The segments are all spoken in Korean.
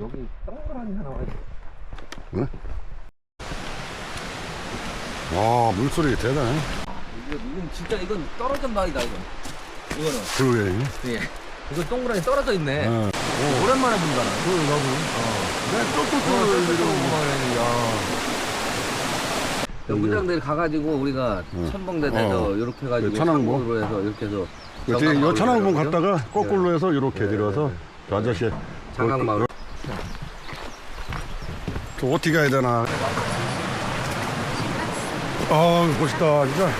여기 동그라미 하나 와야 돼. 와 물소리 대단해 이건 진짜 이건 떨어진 바위다 이건. 이거는. 그러게 예. 이거 동그라미 떨어져 있네. 어. 오랜만에 본다나. 그 나도. 내 어. 문장들 가가지고 우리가 천봉대 돼서 어. 이렇게 해가지고 그 천왕봉? 상봉으로 해서 이렇게 해서 요 천왕봉. 갔다가 거꾸로 해서 이렇게 네. 내려와서 저 아저씨 장강마을. 저 어떻게 가야 되나. 아 멋있다 진짜.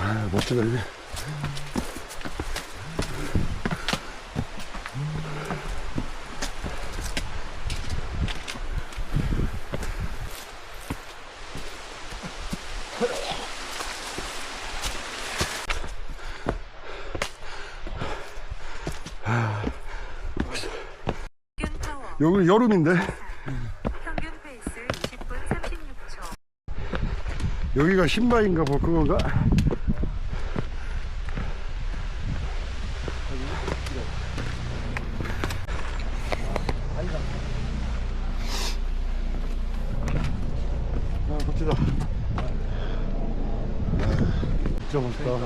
아 멋지다 이게 평균 파워 여기 여름인데 평균 페이스 20분 36초 여기가 신바인가 뭐 그건가? 아. 아, 진짜 멋있다. 야,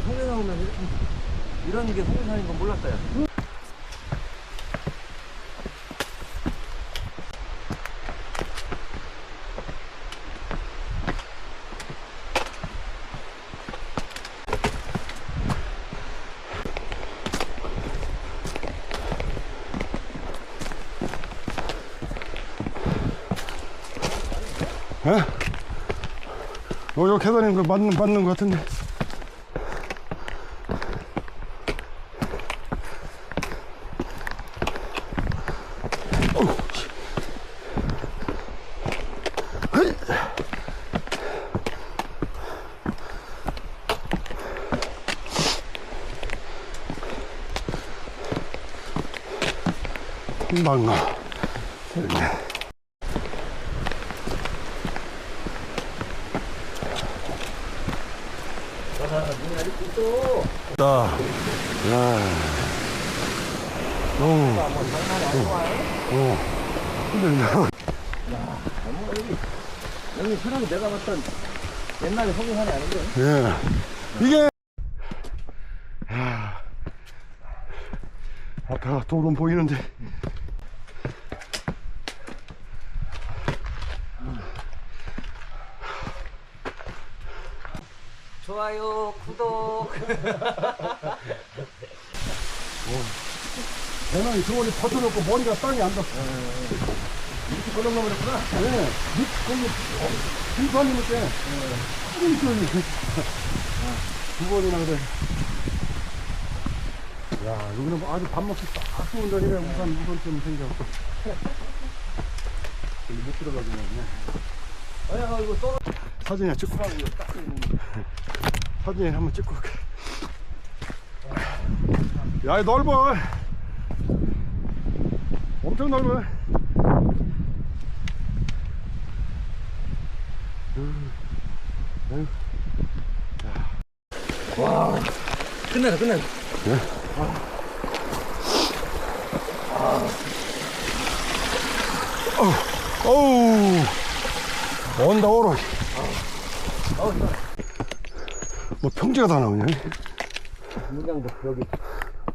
송내산 오면 이렇게 이런 게 송내산인 건 몰랐다, 야. 어, 여기 계단인 거 맞는, 맞는 거 같은데. 금방 가. 자, 야. 어, 어, 힘들다. 여기 사람이 내가 봤던 옛날에 송내산이 아닌데. 예. 이게, 야. 앞에가 돌은 보이는데. 좋아요, 구독. 배낭이 저번에 퍼져놓고 머리가 땅에 안 닿았어. 이렇게 걸어놓으랬구나. 네. 밑, 거기, 빙판이니까. 이렇게. 두 번이나 그래. 야, 여기는 뭐 아주 밥 먹기 딱 좋은 자리에 우산, 우산 좀 생겨갖고. 여기 못 들어가겠네. 야, 이거 떨어. 사진이나 찍고. 사진 한번 찍고 갈게. 야, 이 넓어. 엄청 넓어. 끝내라, 끝내라. 어우, 온다, 오로. 뭐 평지가 다 나오냐? 문장도 여기.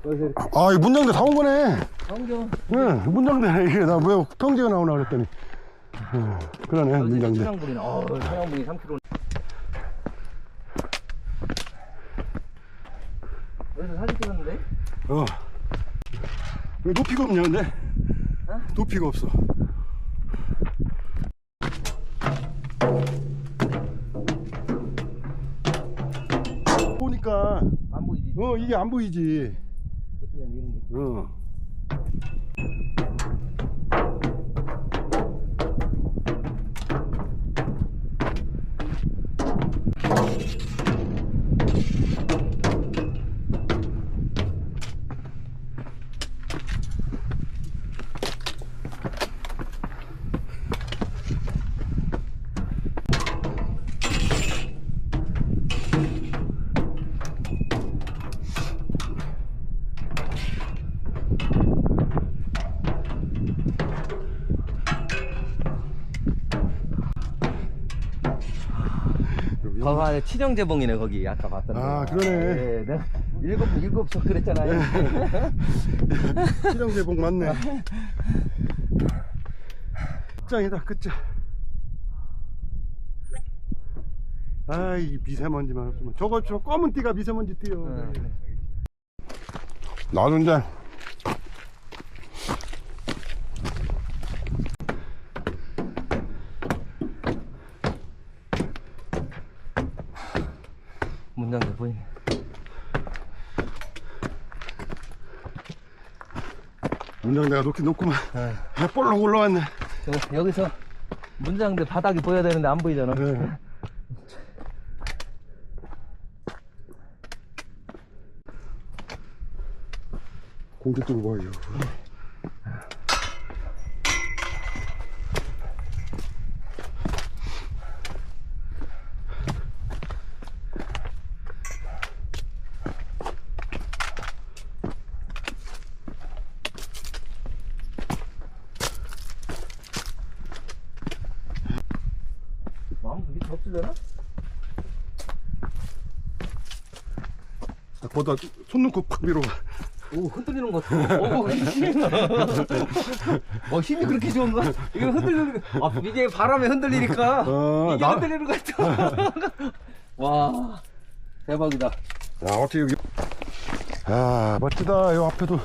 아, 이 문장대 다온 거네. 성경. 응, 문장대. 이게 나 왜 평지가 나오나 그랬더니. 응, 그러네, 문장대. 어, 천왕분이 3kg. 여기서 사진 찍었는데? 어. 왜 높이가 없냐, 근데? 높이가 없어. 보니까, 안 보이지? 어, 이게 안 보이지. 저 거기 안에 치정재봉이네 거기 아까 봤던 아, 거. 그러네. 예, 내가 일곱 일곱 석 그랬잖아요. 시정제복 맞네. 끝장이다, 끝장. 아이, 미세먼지만 없으면. 저거, 저 검은 띠가 미세먼지 띠요. 응. 나도 이제. 문장도 보이네. 문장 내가 놓긴 놓구만. 네. 배 볼록 올라왔네. 저, 여기서 문장대 바닥이 보여야 되는데 안 보이잖아. 네. 공기 뚫고 봐요. 마음 그게 덥지려나? 거기다 손팍 밀어. 오 흔들리는 것 같아. 오 힘이. 어 힘이 그렇게 좋은가? 이거 흔들리는 거. 아 이게 바람에 흔들리니까 어, 이게 나- 흔들리는 것 같아. 와 대박이다. 야, 어떻게 여기. 아, 멋지다. 요 앞에도.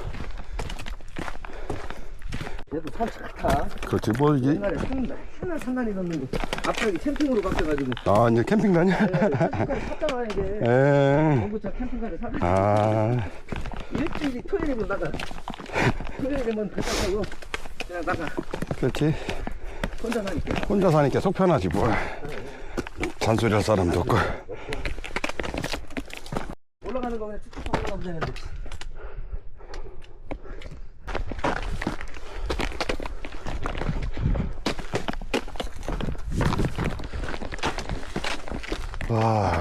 얘도 산 좋다. 그렇지, 뭐 이게. 옛날에 산 맨날 산 다니었는데 앞에 캠핑으로 바뀌어가지고 아, 이제 캠핑 다녀? 캠핑카를 샀잖아 이게. 에. 공구차 캠핑카를 사. 아, 일주일이 토요일이면 나가. 토요일이면 배차 타고 그냥 나가. 그렇지. 혼자 다니까. 혼자 사니까 속 편하지, 뭐. 잔소리 할 사람도 없고. 올라가는 거 그냥 쭉쭉 올라가면 되는데. 와.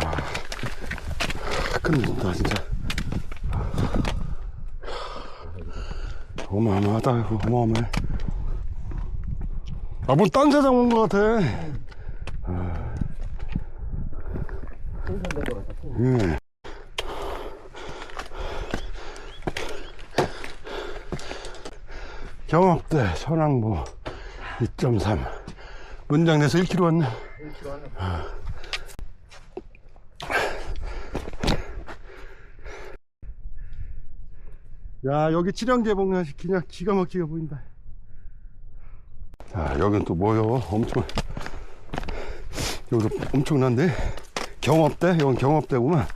끝낸다, 진짜. 어마어마하다, 이거. 어마어마해. 아, 뭐, 딴 세상 온 것 같아. 같아. 예. 경업대 선항보 2.3 문장에서 1km 왔네 야 여기 칠영제봉 그냥 기가 막히게 보인다. 자 여긴 또 뭐요? 엄청 여기도 엄청난데? 경업대? 여긴 경업대구만.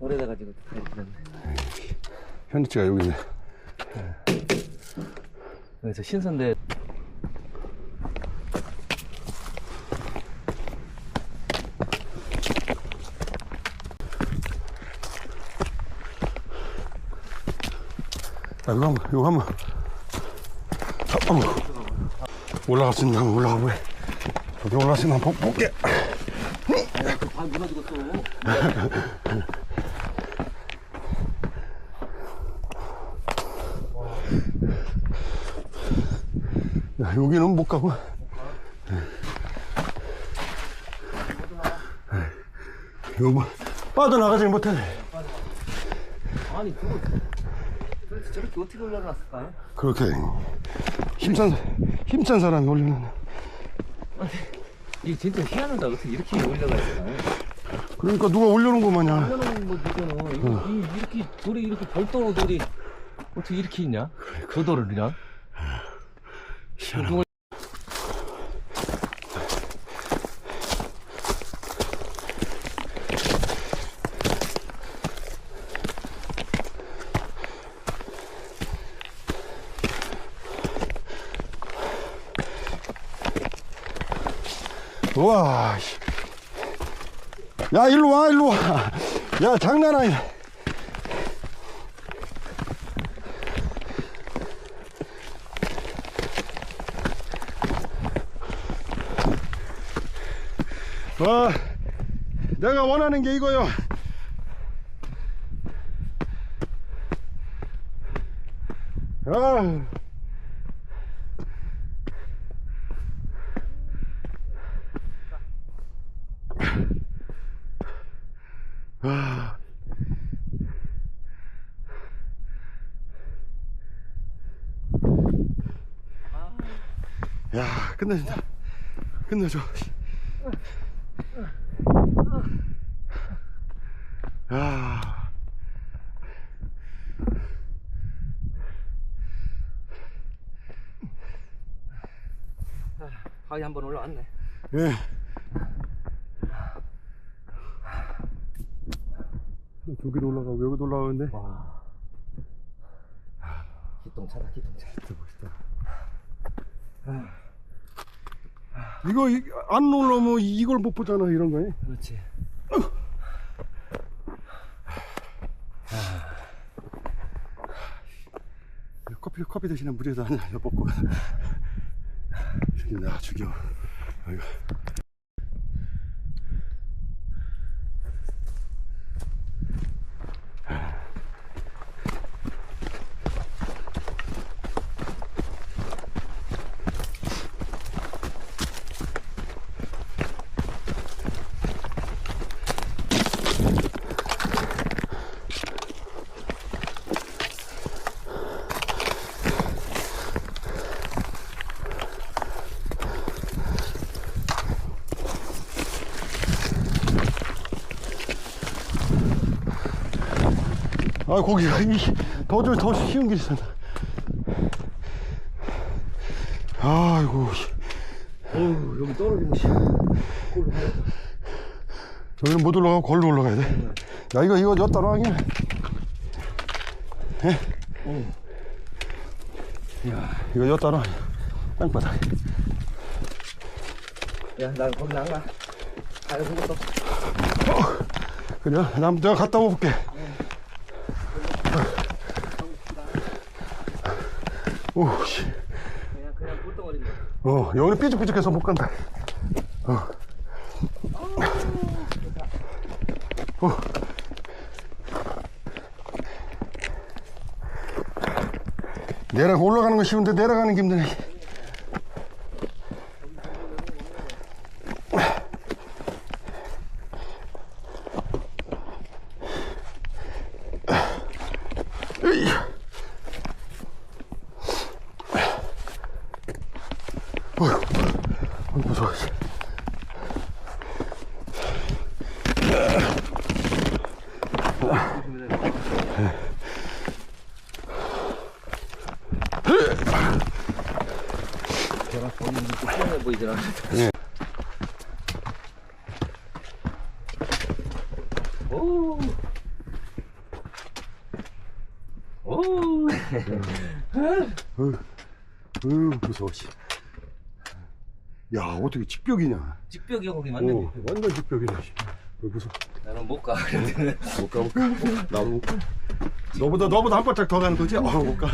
오래돼가지고. 현지가 여기네. 그래서 신선대 자, 이거 한 번, 이거 한번. 자, 한번. 올라갈 수 있나 올라가 보래. 여기 올라갈 수 있나 보- 볼게. 아 무너지고 또. 야, 여기는 못 가고. 이거 뭐, 빠져나가지 못해. 아니 그거 저렇게 어떻게 올려놨을까요? 그렇게 힘찬, 힘찬 사람이 올리는. 이게 진짜 희한하다 어떻게 이렇게 올려가 있을까요? 그러니까 누가 올려놓은 거 마냥. 올려놓은 이거 이, 이렇게 돌이 이렇게 별도로 돌이 어떻게 이렇게 있냐? 저 돌을 그냥 희한하다. 우와. 씨. 야, 일로 와, 일로 와. 야, 장난 아니다. 와, 내가 원하는 게 이거요. 아. 야, 끝내준다. 끝내줘. 야. 바위 한번 올라왔네. 예. 저기도 올라가고 여기도 올라가는데 와. 기똥차다 기똥차. 이거 이- 안 올라오면 이걸 못 보잖아 이런 거에 그렇지. 커피 커피 대신에 물에다 한잔 먹고 죽인다 죽여 아이고. 아 고기가 더더 더 쉬운 길이 있었나 아이고 어우 여기 떨어지면 씨. 여기는 못 올라가고 걸로 올라가야 돼. 야, 이거, 이거 엿 따라가게. 예? 야. 이거 엿 따라. 땅바닥. 야, 난 거기 안 가. 가는 것도 없어. 그래? 난 내가 갔다 와볼게. 오, 씨. 그냥 그냥 거. 어, 여기는 삐죽삐죽해서 못 간다. 어. 어. 내려 올라가는 건 쉬운데 내려가는 게 힘드네. 으이야. 어휴, 어, 무서워. 씨. 제가 보는 게 시원해 보이더라. 예. 오. 오. 어휴, 어휴, 무서워. 씨. 야, 어떻게 직벽이냐. 직벽이 거기 맞네. 어, 완전 직벽이네. 씨. 어, 무서워. 나는 못 가. 그랬더니 못 가, 못 가. 나도 못 가. 너보다, 너보다 한 발짝 더 가는 거지? 어, 못 가.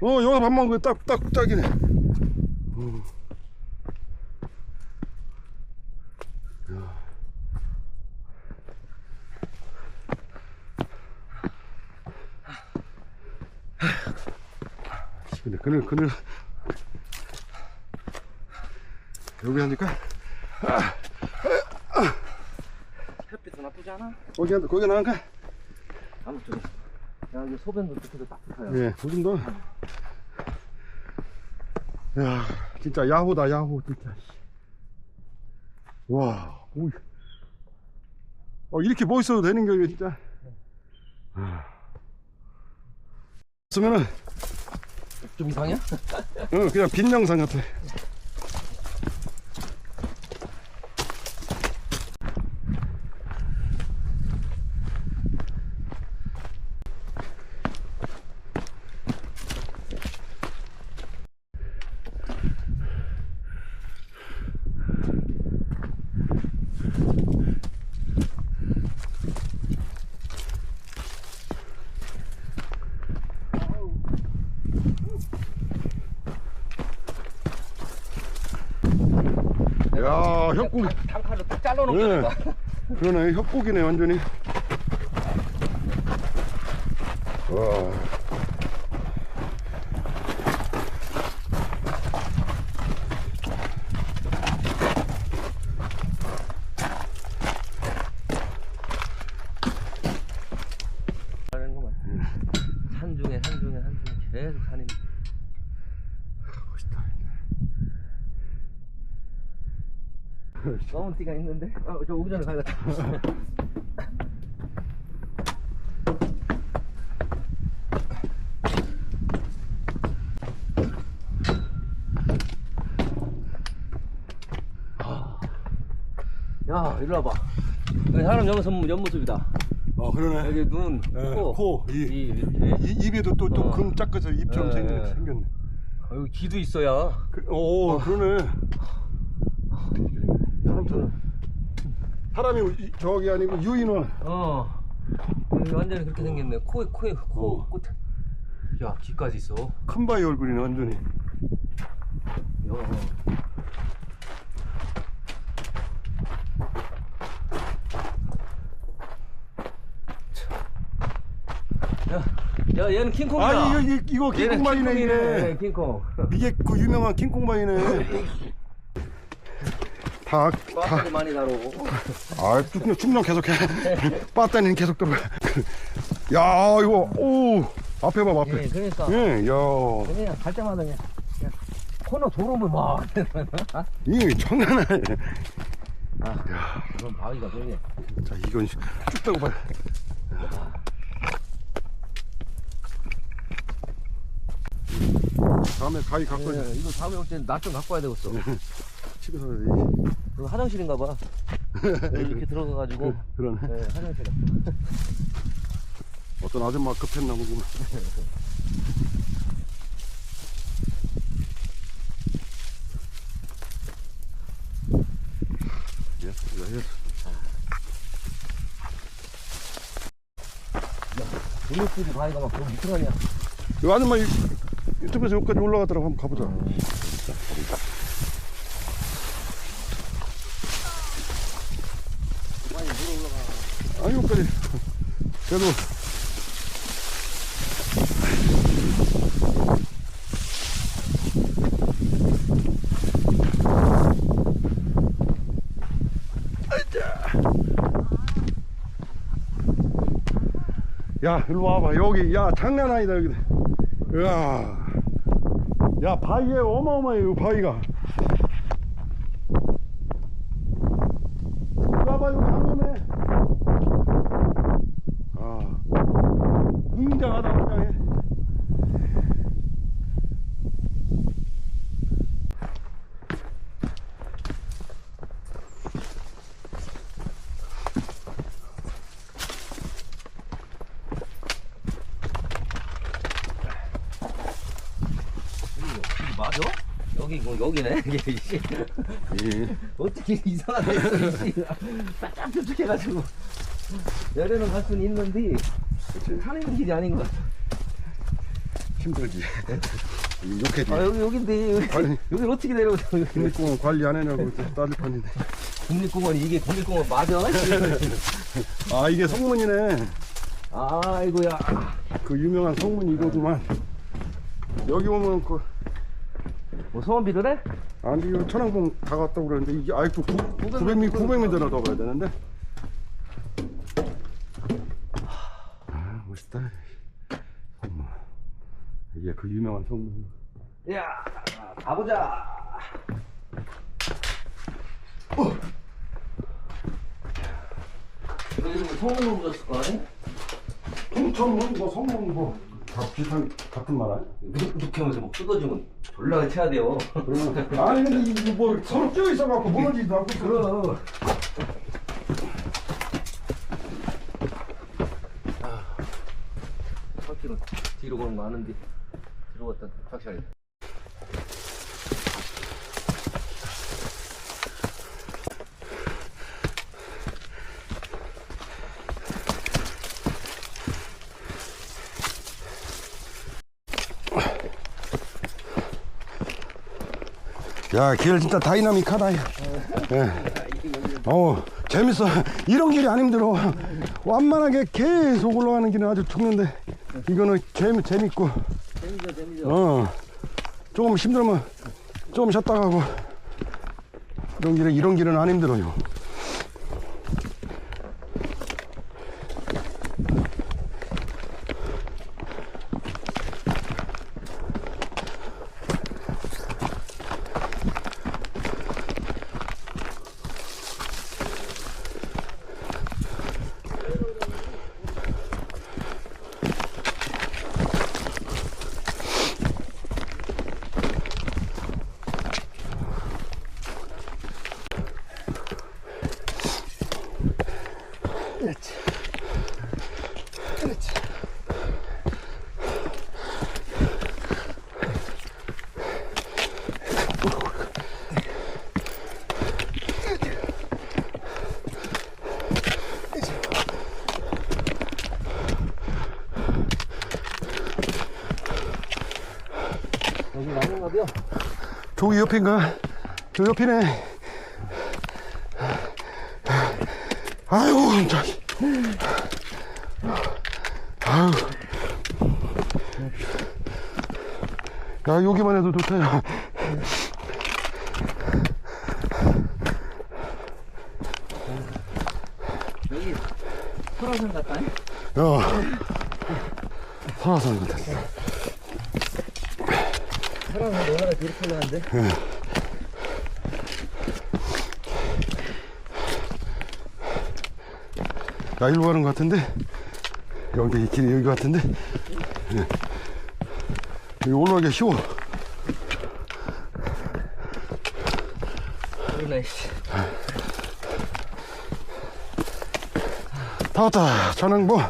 어, 여기서 밥 먹은 거 딱, 딱, 딱이네. 어. 야. 씨, 근데 그늘, 그늘. 여기 하니까 햇빛은 나쁘지 않아. 거기 한- 거기 나갈까? 아무튼 야 이게 소변도 딱 좋아요. 예, 더. 야, 진짜 야호다 야호 진짜. 와, 오. 어 이렇게 멋있어도 되는 거예요 진짜. 아. 쓰면은 좀 이상해? 응, 그냥 빈 영상 같아. 야, 협곡. 단칼로 딱 잘라놓고 네. 그러네, 협곡이네 완전히. 와. 하는 거만. 산 중에 검은 띠가 있는데? 어, 저 오기 전에 가야겠다. 야, 이리 와봐. 여기 사람 보면 옆모습이다. 어 그러네 여기 눈, 예, 코, 코, 이. 이, 이렇게. 이, 입에도 또또 어. 금 짝가서 입처럼 예, 예. 생겼네 어, 여기 귀도 있어야. 그, 오 그러네 사람처럼 사람이 이- 저기 아니고 유인원 어. 여기 완전히 그렇게 생겼네. 코에, 코에, 코, 어. 끝. 야, 귀까지 있어. 야. 큰 바위 얼굴이네 완전히 야, 야, 얘는 킹콩이야. 아 이거 이거, 이거 얘는 킹콩 바위네 킹콩이네, 이게 킹콩. 이게 그 유명한 킹콩 바위네 다, 다, 빠따리 많이 다루고. 아, 그냥 충전 계속해. 빠따니는 계속 들어. 야, 이거, 오, 앞에 봐, 예, 앞에. 그러니까. 예, 야, 그냥 갈 때마다 그냥, 그냥 코너 도름을 막. 이게 장난 아니야. 아, 그럼 바위가 그러게. 자, 이건 쭉 빼고 봐. 다음에 가위 갖고 와야 예, 이거 다음에 올 때는 낫좀 갖고 와야 되겠어. 집에서 해야지. 그리고 화장실인가 봐. 여기 이렇게 들어가가지고. 그러네. 예, 화장실. 어떤 아줌마 급했나 보구만. 예스, 예스. 블루투드 바위가 막 그럼 밑에 가냐. 이 아줌마 이- 유튜브에서 여기까지 올라가더라고 한번 가보자. 자, 가보자. 아, 여기까지. 그래도. 야, 일로 와봐. 여기, 야, 장난 아니다, 여기. 으아. 야, 바위에 어마어마해요, 바위가. 이리 와봐, 여기 한 놈에. 아. 웅장하다, 웅장해. 맞아? 여기 뭐 여기네 이게 씨. 예. 어떻게 있어 이씨 딱딱 뾰족해가지고 열에는 갈 수는 있는데 사는 길이 아닌 것 같아 힘들지. 이렇게 아 여기 여긴데 여기, 아니. 여기 어떻게 내려오자 여기 국립공원 관리 안 해냐고 따질 판인데. 국립공원이 이게 국립공원 맞아? 아, 이게 성문이네. 아이고야 그 유명한 성문이 이거구만. 여기 오면 그, 뭐 소원비를 해? 아니, 이거 천왕봉 다 갔다고 그러는데, 이게 아직도 900m, 900m나 더 가야 되는데. 아, 멋있다. 성문. 이게 그 유명한 성문. 야 가보자 이거 이름을 성문으로 붙였을 거 아니? 동천문, 뭐 성문, 뭐, 다 비슷한, 같은 말 아니야? 이렇게 하면서 막 뜯어주면 졸라 쳐야 돼요 그러면, 아니, 근데 뭐 서로 끼어 있어갖고 무너지지도 않고. 그럼 확실은 뒤로 가는 거 아는데 뒤로 갔다 확실하게 야, 길 진짜 다이나믹하다. 야. 예. 어, 재밌어. 이런 길이 안 힘들어. 완만하게 계속 올라가는 길은 아주 죽는데, 이거는 재미, 재밌고, 어, 조금 힘들면 좀 쉬었다 가고, 이런 길은, 이런 길은 안 힘들어요. 저기 옆인가? 저 옆이네. 아이고, 참. 아유. 야, 여기만 해도 좋다, 야. 여기 설화산 같다. 야. 설화산 같아. 설화산 올라가 이렇게 올라가는데. 나 일로 가는 것 같은데? 여기 길이 여기 같은데? 예. 여기 올라가기 쉬워. 다 왔다. 천왕보.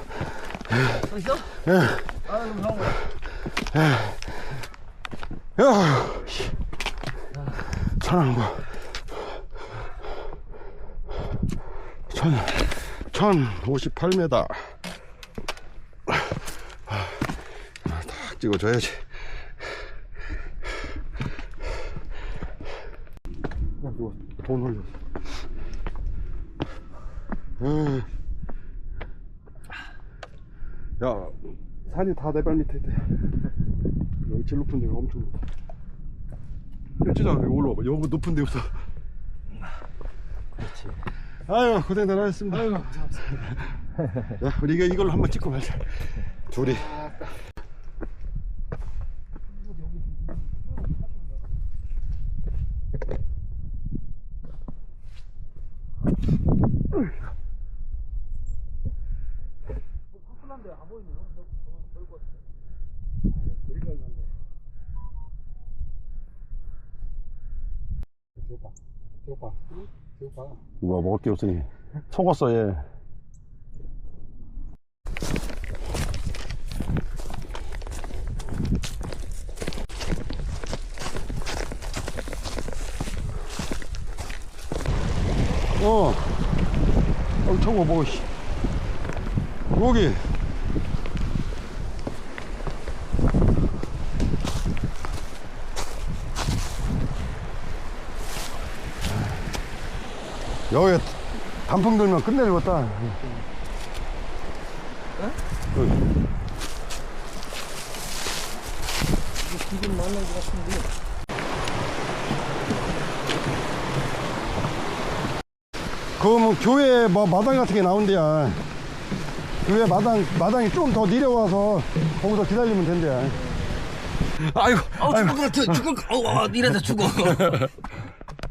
또 있어? 예. 아, 그럼 형. 야. 씨. 천 왕보. 천, 천 오십팔 메다. 딱 찍어줘야지. 야, 누가 돈. 에이. 야, 산이 다 내 발 밑에 있대. 여기 제일 높은 데가 엄청 높다. 야, 진짜 여기 올라와봐. 여기 높은 데 없어. 그렇지. 아유, 고생들 하셨습니다. 아유, 야, 우리 이거 이걸로 한번 찍고 말자. 둘이. 뭐 먹을 게 없으니 속었어 얘. 어. 어, 저거 뭐, 씨. 여기. 여기 단풍 들면 끝내주겠다. 여기. 지금 만난 것 같은데. 그뭐 교회 뭐 마당 같은 게 나온대야. 교회 마당 마당이 좀 더 내려와서 거기서 기다리면 된대야. 아이고, 어, 죽을 것 같아. 죽을 것 같아. 어, 이러다 죽어.